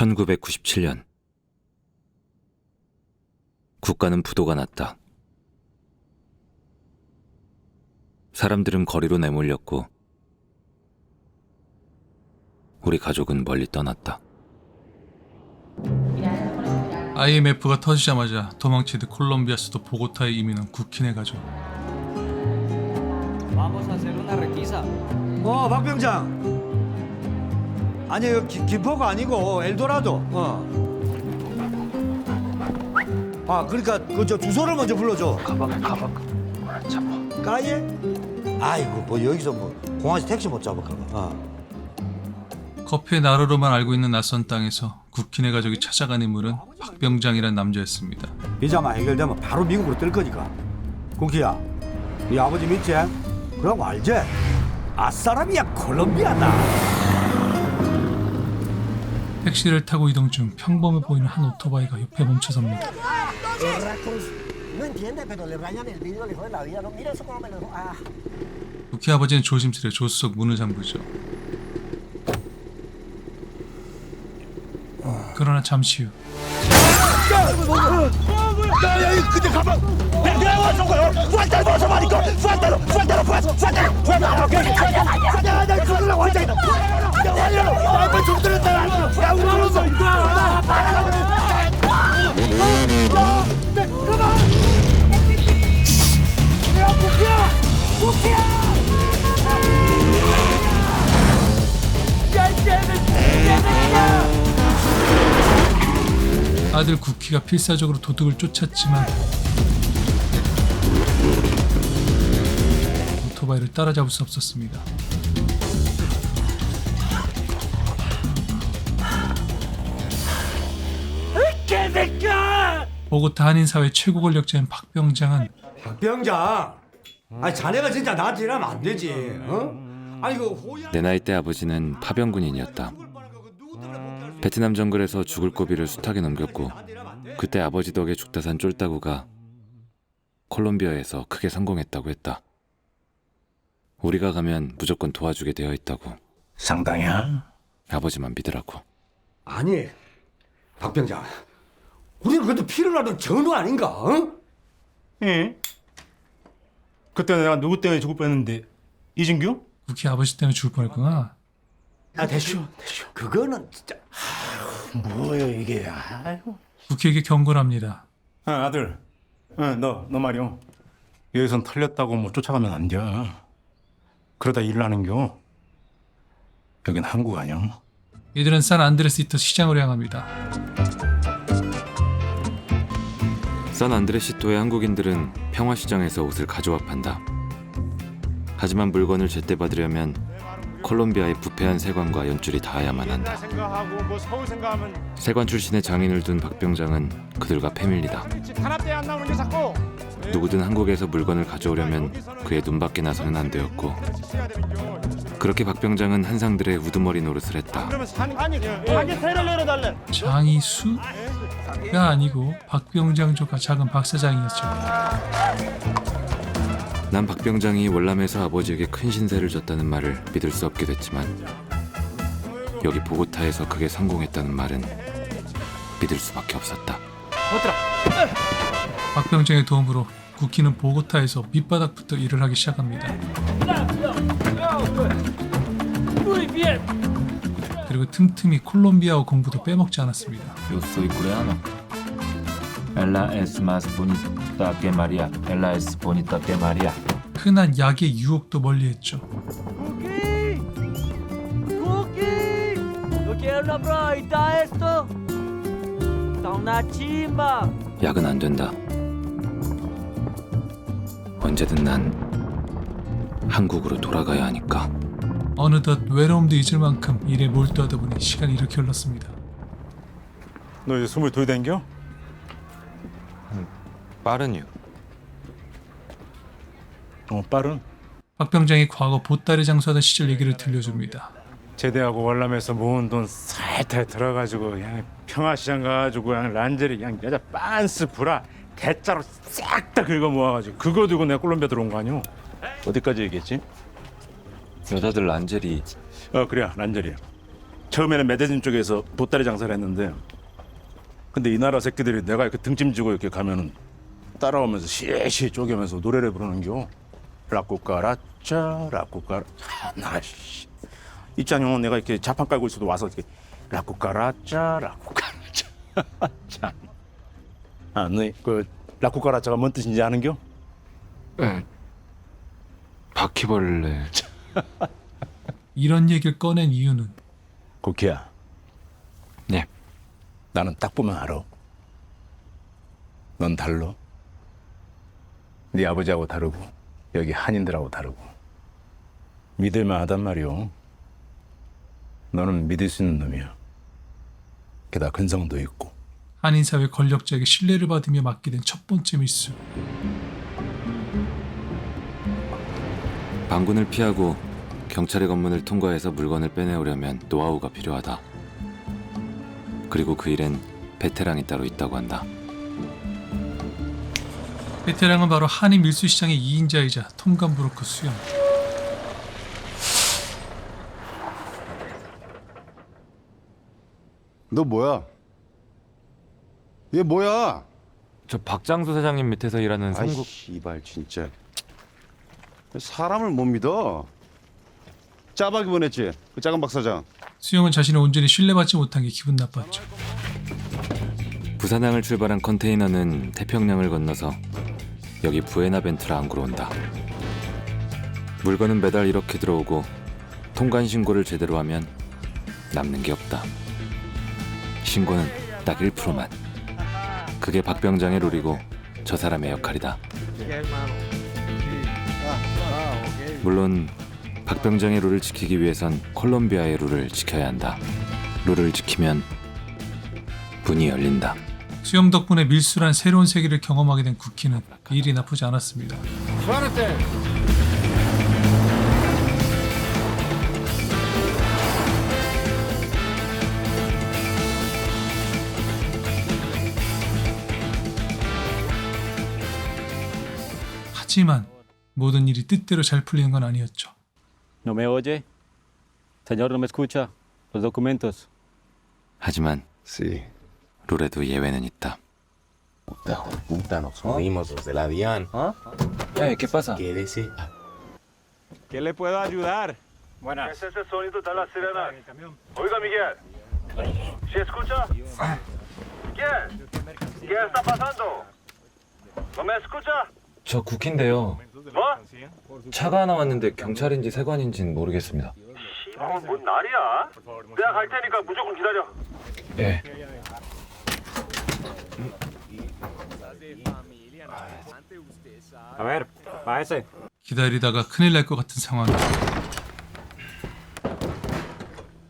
1997년 국가는 부도가 났다. 사람들은 거리로 내몰렸고 우리 가족은 멀리 떠났다. IMF가 터지자마자 도망치듯 콜롬비아 수도 보고타에 이민한 국힌의 가족. 어, 박 병장. 아니, 이거 기, 김포가 아니고 엘도라도. 어. 아, 그러니까 그 저 주소를 먼저 불러줘. 가방 가방 잡아. 까예? 아이고, 뭐 여기서 뭐 공항에서 택시 못 잡아 가가. 어. 커피의 나루로만 알고 있는 낯선 땅에서 국힌의 가족이 찾아간 인물은 박병장이란 남자였습니다. 비자만 해결되면 바로 미국으로 뜰 거니까. 국희야, 네 아버지 믿지? 그러고 알지? 아싸라비아 콜롬비아다. 택시를 타고 이동 중 평범해 보이는 한 오토바이가 옆에 멈춰섭니다. Ah. 국희 아버지는 조심스레 조수석 문을 잠그죠. 그러나 잠시 후 아들 국희가 필사적으로 도둑을 쫓았지만 오토바이를 따라잡을 수 없었습니다. 보고타 한인사회 최고 권력자인 박병장은 박 병장. 아니 자네가 진짜 나한테 이러면 안 되지. 어? 아니 그 호야. 내 나이 때 아버지는 파병군인이었다. 베트남 정글에서 죽을 고비를 숱하게 넘겼고 그때 아버지 덕에 죽다 산 쫄따구가 콜롬비아에서 크게 성공했다고 했다. 우리가 가면 무조건 도와주게 되어 있다고 상당이야. 아버지만 믿으라고. 아니 박 병장. 우리는 그래도 피를 나는 전우 아닌가? 어? 예? 그때 내가 누구 때문에 죽을 뻔했는데 이진규? 국희 아버지 때문에 죽을 뻔했구나. 아 대쇼 대쇼. 그거는 진짜. 뭐야 이게? 아이고. 국희에게 경고를 합니다. 아, 아들, 어, 너, 너 말이오. 여기선 털렸다고 뭐 쫓아가면 안 돼. 그러다 일 나는겨. 여긴 한국 아니야. 이들은 산 안드레스이터 시장으로 향합니다. 산 안드레시토의 한국인들은 평화시장에서 옷을 가져와 판다. 하지만 물건을 제때 받으려면 콜롬비아의 부패한 세관과 연줄이 닿아야만 한다. 뭐 세관 출신의 장인을 둔 박병장은 그들과 패밀리다. 누구든 한국에서 물건을 가져오려면 그의 눈밖에 나서는 안 되었고 그렇게 박 병장은 한상들의 우두머리 노릇을 했다. 장이수가 아니고 박병장 조카 작은 박사장이었죠. 난 박 병장이 월남에서 아버지에게 큰 신세를 졌다는 말을 믿을 수 없게 됐지만 여기 보고타에서 크게 성공했다는 말은 믿을 수밖에 없었다. 박병장의 도움으로 국희는 보고타에서 밑바닥부터 일을 하기 시작합니다. 그리고 틈틈이 콜롬비아어 공부도 빼먹지 않았습니다. Yo soy coreano. Ella es más bonita que María. Ella es bonita que María. 흔한 약의 유혹도 멀리했죠. 약은 안 된다. 언제든 난 한국으로 돌아가야 하니까. 어느덧 외로움도 잊을 만큼 일에 몰두하다 보니 시간이 이렇게 흘렀습니다. 너 이제 스물 둘 된겨? 빠른 이유. 어, 빠른. 박병장이 과거 보따리 장수하던 시절 얘기를 들려줍니다. 제대하고 월남에서 모은 돈 살살 들어가지고 그냥 평화시장 가가지고 그냥 란제리 그냥 여자 빤스 브라 대짜로 싹 다 긁어 모아가지고 그거 들고 내가 콜롬비아 들어온 거 아니오? 어디까지 얘기했지? 여자들 란제리 어 그래 란제리 처음에는 메데진 쪽에서 보따리 장사를 했는데 근데 이 나라 새끼들이 내가 이렇게 등짐 지고 이렇게 가면은 따라오면서 시시히 쪼개면서 노래를 부르는겨. 라꾸까라짜 라꾸까라 나씨. 입장용은 내가 이렇게 자판 깔고 있어도 와서 이렇게 라꾸까라짜 참 아 너그 라꾸까라짜가 뭔 뜻인지 아는겨? 네. 바퀴벌레. 이런 얘기를 꺼낸 이유는 고키야 네. 나는 딱 보면 알아. 넌 달러. 네 아버지하고 다르고 여기 한인들하고 다르고 믿을만 하단 말이오. 너는 믿을 수 있는 놈이야. 게다가 근성도 있고. 한인 사회 권력자에게 신뢰를 받으며 맡게 된 첫 번째 밀수. 방군을 피하고 경찰의 검문을 통과해서 물건을 빼내오려면 노하우가 필요하다. 그리고 그 일엔 베테랑이 따로 있다고 한다. 베테랑은 바로 한인 밀수 시장의 2인자이자 톰감 브로커 수영. 너 뭐야? 얘 뭐야? 저 박장수 사장님 밑에서 일하는 아이 성국 씨발 진짜 사람을 못 믿어. 짜박이 보냈지 그 작은 박 사장. 수영은 자신을 온전히 신뢰받지 못한 게 기분 나빴죠. 부산항을 출발한 컨테이너는 태평양을 건너서 여기 부에나벤트라 항구로 온다. 물건은 매달 이렇게 들어오고 통관 신고를 제대로 하면 남는 게 없다. 신고는 딱 1%만. 그게 박병장의 룰이고 저 사람의 역할이다. 물론 박병장의 룰을 지키기 위해선 콜롬비아의 룰을 지켜야 한다. 룰을 지키면 문이 열린다. 수영 덕분에 밀수란 새로운 세계를 경험하게 된 쿠키는 일이 나쁘지 않았습니다. 하지만 모든 일이 뜻대로 잘 풀리는 건 아니었죠. ¿No me oye? Señor, ¿no me escucha? Los documentos. 하지만 Sí. 룰에도 예외는 있다. Puta, nos jodimos los de la DIAN. ¿Qué pasa? Quédese. ¿Qué le puedo ayudar? Buenas. es ese sonido de la sirena? Oiga, Miguel. ¿Se escucha? ¿Qué? ¿Qué está pasando? ¿No me escucha? 저 국인데요. 뭐? 차가 하나 왔는데 경찰인지 세관인지는 모르겠습니다. 이건 뭔 날이야? 내가 갈 테니까 무조건 기다려. 예. Váyase. 기다리다가 큰일 날 것 같은 상황.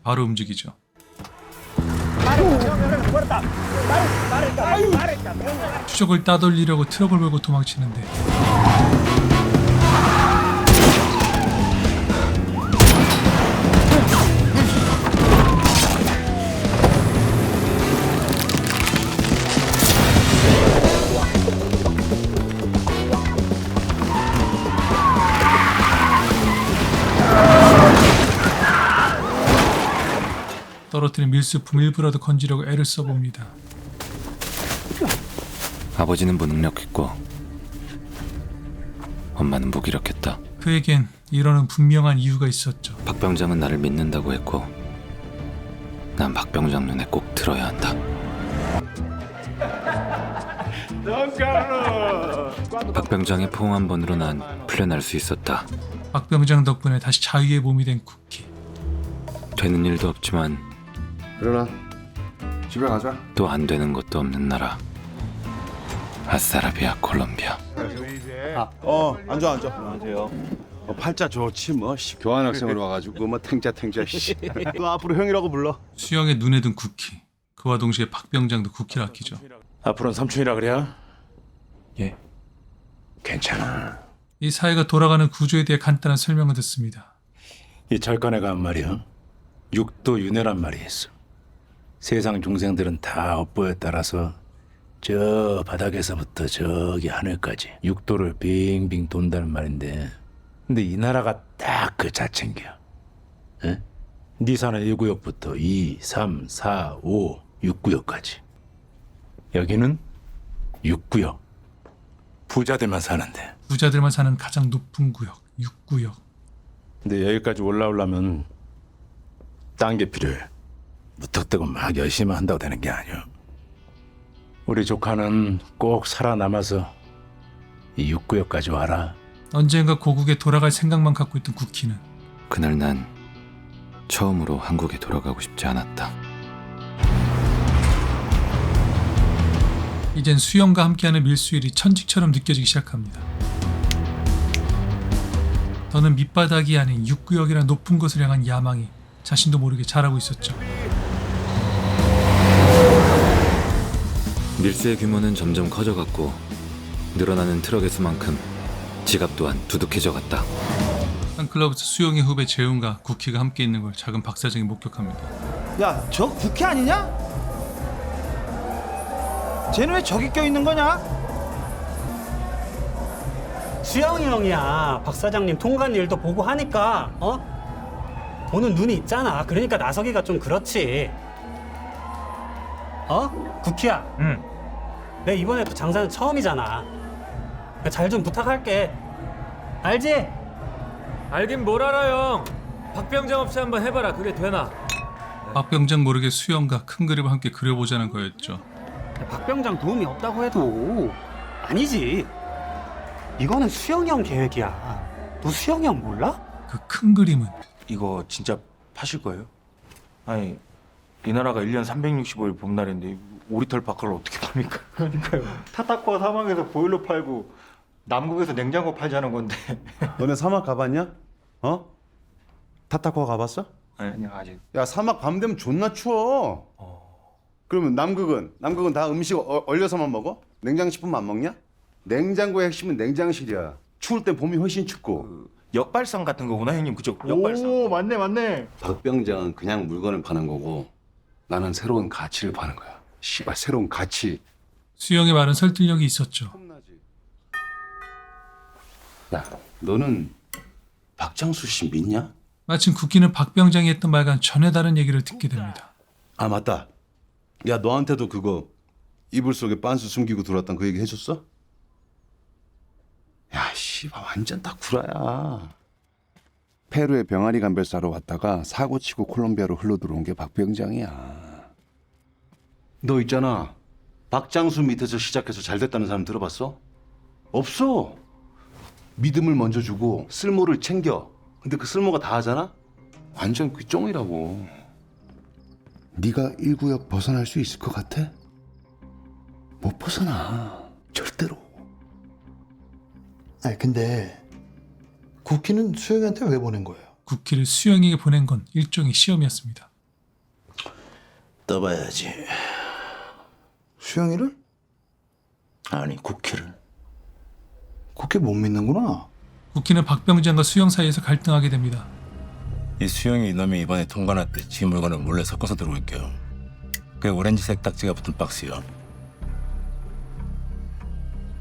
바로 움직이죠. 추적을 따돌리려고 트럭을 몰고 도망치는데 떨어뜨린 밀수품 일부라도 건지려고 애를 써봅니다. 아버지는 무능력했고 엄마는 무기력했다. 그에겐 이러는 분명한 이유가 있었죠. 박 병장은 나를 믿는다고 했고 난 박 병장 눈에 꼭 들어야 한다. 박 병장의 포옹 한 번으로 난 풀려날 수 있었다. 박 병장 덕분에 다시 자유의 몸이 된 쿠키. 되는 일도 없지만 일어나. 집에 가자. 또 안 되는 것도 없는 나라. 아싸라비아 콜롬비아. 어 앉아 앉아. 안녕하세요. 어, 팔자 좋지 뭐 씨, 교환 학생으로 와가지고 뭐 탱자 탱자 씨. 너 앞으로 형이라고 불러. 수영의 눈에 든 쿠키. 그와 동시에 박병장도 쿠키를 아끼죠. 앞으로는 삼촌이라 그래야? 예. 괜찮아. 이 사회가 돌아가는 구조에 대해 간단한 설명을 듣습니다. 이 절간애가 한 말이야. 육도 윤회란 말이 있어. 세상 중생들은 다 업보에 따라서 저 바닥에서부터 저기 하늘까지 육도를 빙빙 돈다는 말인데 근데 이 나라가 딱 그 자체인겨. 에? 네 사는 1구역부터 2, 3, 4, 5, 6구역까지. 여기는 6구역. 부자들만 사는데. 부자들만 사는 가장 높은 구역 6구역. 근데 여기까지 올라오려면 딴 게 필요해. 무턱대고 막 열심히 한다고 되는 게 아니야. 우리 조카는 꼭 살아남아서 이 6구역까지 와라. 언젠가 고국에 돌아갈 생각만 갖고 있던 쿠키는 그날 난 처음으로 한국에 돌아가고 싶지 않았다. 이젠 수영과 함께하는 밀수일이 천직처럼 느껴지기 시작합니다. 더는 밑바닥이 아닌 6구역이란 높은 곳을 향한 야망이 자신도 모르게 자라고 있었죠. 밀수의 규모는 점점 커져갔고 늘어나는 트럭의 수만큼 지갑 또한 두둑해져 갔다. 한 클럽에서 수영의 후배 재훈과 쿠키가 함께 있는 걸 작은 박 사장이 목격합니다. 야, 저 국회 아니냐? 쟤는 왜 저기 껴 있는 거냐? 수영이 형이야. 박 사장님 통관 일도 보고 하니까 어? 보는 눈이 있잖아. 그러니까 나서기가 좀 그렇지. 어? 쿠키야. 응. 내 이번에 또 장사는 처음이잖아. 잘 좀 부탁할게. 알지? 알긴 뭘 알아 형 박병장 없이 한번 해봐라 그게 되나 박병장 모르게 수영과 큰 그림을 함께 그려보자는 거였죠. 박병장 도움이 없다고 해도 아니지. 이거는 수영이 형 계획이야. 너 수영이 형 몰라? 그 큰 그림은 이거 진짜 파실 거예요? 아니 이 나라가 1년 365일 봄날인데 오리털 바카를 어떻게 팝니까? 그러니까요. 타타코아 사막에서 보일러 팔고 남극에서 냉장고 팔자는 건데. 너네 사막 가봤냐? 어? 타타코아 가봤어? 아니 아직 야 사막 밤 되면 존나 추워. 그러면 남극은 남극은 다 음식 어- 얼려서만 먹어? 냉장식품 안 먹냐? 냉장고의 핵심은 냉장실이야. 추울 땐 봄이 훨씬 춥고. 역발상 같은 거구나 형님 그쪽 역발상 오, 맞네, 맞네. 박병장은 그냥 물건을 파는 거고 나는 새로운 가치를 파는 거야. 씨발 새로운 가치. 수영의 말은 설득력이 있었죠. 야, 너는 박장수 씨 믿냐? 마침 쿠키는 박병장이 했던 말과는 전혀 다른 얘기를 듣게 됩니다. 아 맞다. 야 너한테도 그거 이불 속에 빤스 숨기고 들어왔던 그 얘기 해줬어? 야 씨발 완전 딱 구라야. 페루에 병아리 감별 사러 왔다가 사고 치고 콜롬비아로 흘러 들어온 게 박병장이야. 너 있잖아. 박장수 밑에서 시작해서 잘 됐다는 사람 들어봤어? 없어. 믿음을 먼저 주고 쓸모를 챙겨. 근데 그 쓸모가 다 하잖아? 완전 그 쫑이라고. 네가 1구역 벗어날 수 있을 것 같아? 못 벗어나. 절대로. 아니, 근데 국희는 수영이한테 왜 보낸 거예요? 쿠키를 수영에게 보낸 건 일종의 시험이었습니다. 떠봐야지 수영이를? 아니 쿠키를 국희 못 믿는구나. 쿠키는 박병장과 수영 사이에서 갈등하게 됩니다. 이 수영이 이놈이 이번에 통관할 때 지 물건을 몰래 섞어서 들고 올게요. 그게 오렌지색 딱지가 붙은 박스요.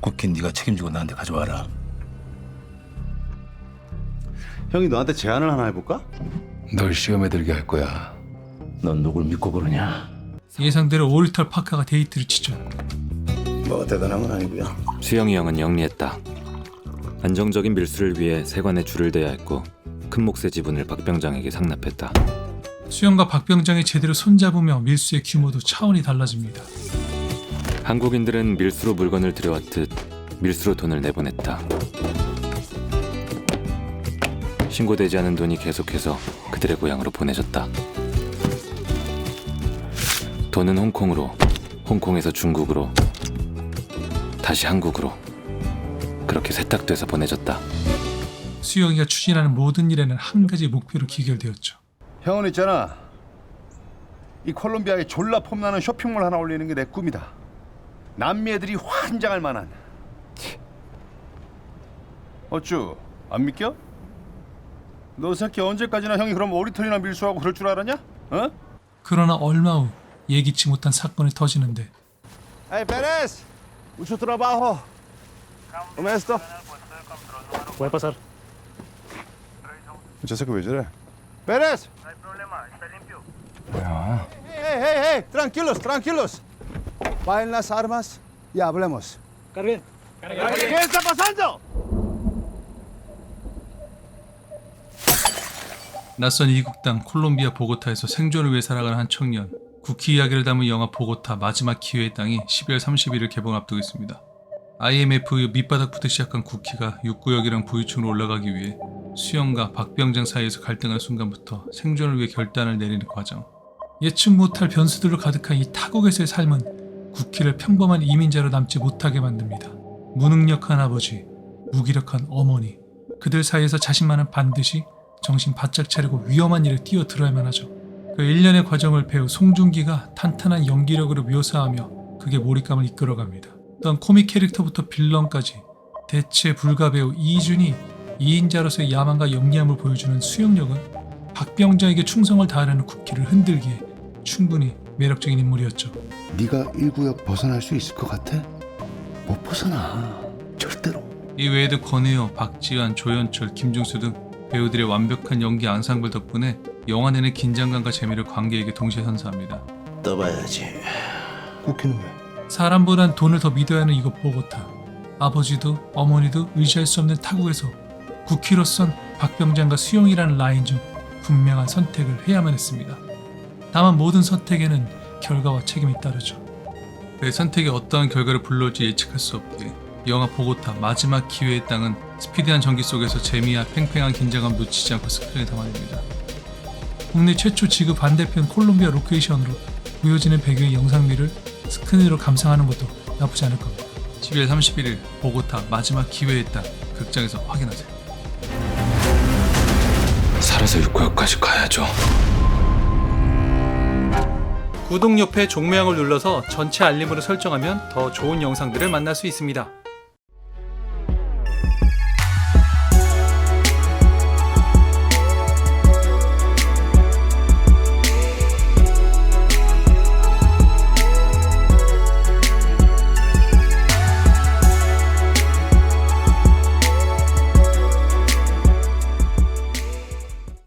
쿠키 네가 책임지고 나한테 가져와라. 형이 너한테 제안을 하나 해볼까? 널 시험에 들게 할 거야. 넌 누굴 믿고 그러냐? 예상대로 오리털 파카가 데이트를 치죠. 뭐 대단한 건 아니고요. 수영이 형은 영리했다. 안정적인 밀수를 위해 세관에 줄을 대야 했고 큰 몫의 지분을 박 병장에게 상납했다. 수영과 박 병장이 제대로 손잡으며 밀수의 규모도 차원이 달라집니다. 한국인들은 밀수로 물건을 들여왔듯 밀수로 돈을 내보냈다. 신고되지 않은 돈이 계속해서 그들의 고향으로 보내졌다. 돈은 홍콩으로, 홍콩에서 중국으로, 다시 한국으로 그렇게 세탁돼서 보내졌다. 수영이가 추진하는 모든 일에는 한 가지 목표로 기결되었죠. 형은 있잖아. 이 콜롬비아에 졸라 폼나는 쇼핑몰 하나 올리는 게 내 꿈이다. 남미 애들이 환장할 만한. 어쭈 안 믿겨? 너 새끼 언제까지나 형이 그럼 오리털이나 밀수하고 그럴 줄 알았냐? 어? 그러나 얼마 후 예기치 못한 사건이 터지는데 Hey, Pérez, mucho trabajo. ¿Cómo es esto? Puede pasar. 저 새끼 왜 저래? Pérez. 뭐야? Hey, hey, hey, tranquilos, tranquilos. Bajen las armas y hablemos. ¿Qué está pasando? 낯선 이국 땅 콜롬비아 보고타에서 생존을 위해 살아가는 한 청년 국희 이야기를 담은 영화 보고타 마지막 기회의 땅이 12월 30일을 개봉 앞두고 있습니다. IMF 밑바닥부터 시작한 국희가 육구역이랑 부유층으로 올라가기 위해 수영과 박병장 사이에서 갈등하는 순간부터 생존을 위해 결단을 내리는 과정. 예측 못할 변수들로 가득한 이 타국에서의 삶은 국희를 평범한 이민자로 남지 못하게 만듭니다. 무능력한 아버지, 무기력한 어머니, 그들 사이에서 자신만은 반드시 정신 바짝 차리고 위험한 일에 뛰어들어야만 하죠. 그 일련의 과정을 배우 송중기가 탄탄한 연기력으로 묘사하며 그게 몰입감을 이끌어갑니다. 또한 코믹 캐릭터부터 빌런까지 대체 불가 배우 이준이 2인자로서의 야망과 영리함을 보여주는 수영력은 박병장에게 충성을 다하려는 국기를 흔들기에 충분히 매력적인 인물이었죠. 네가 1구역 벗어날 수 있을 것 같아? 못 벗어나. 절대로. 이 외에도 권혜여, 박지환, 조연철, 김중수 등 배우들의 완벽한 연기 앙상블 덕분에 영화 내내 긴장감과 재미를 관객에게 동시에 선사합니다. 떠봐야지. 국회는 왜? 사람보단 돈을 더 믿어야 하는 이것 보고타. 아버지도 어머니도 의지할 수 없는 타국에서 국희로선 박병장과 수영이라는 라인 중 분명한 선택을 해야만 했습니다. 다만 모든 선택에는 결과와 책임이 따르죠. 그 선택이 어떠한 결과를 불러올지 예측할 수 없기에 영화 보고타 마지막 기회의 땅은 스피디한 전기 속에서 재미와 팽팽한 긴장감 놓치지 않고 스크린에 담아냅니다. 국내 최초 지구 반대편 콜롬비아 로케이션으로 보여지는 배경의 영상미를 스크린으로 감상하는 것도 나쁘지 않을 겁니다. 12월 31일 보고타 마지막 기회의 땅 극장에서 확인하세요. 살아서 육구역까지 가야죠. 구독 옆에 종모양을 눌러서 전체 알림으로 설정하면 더 좋은 영상들을 만날 수 있습니다.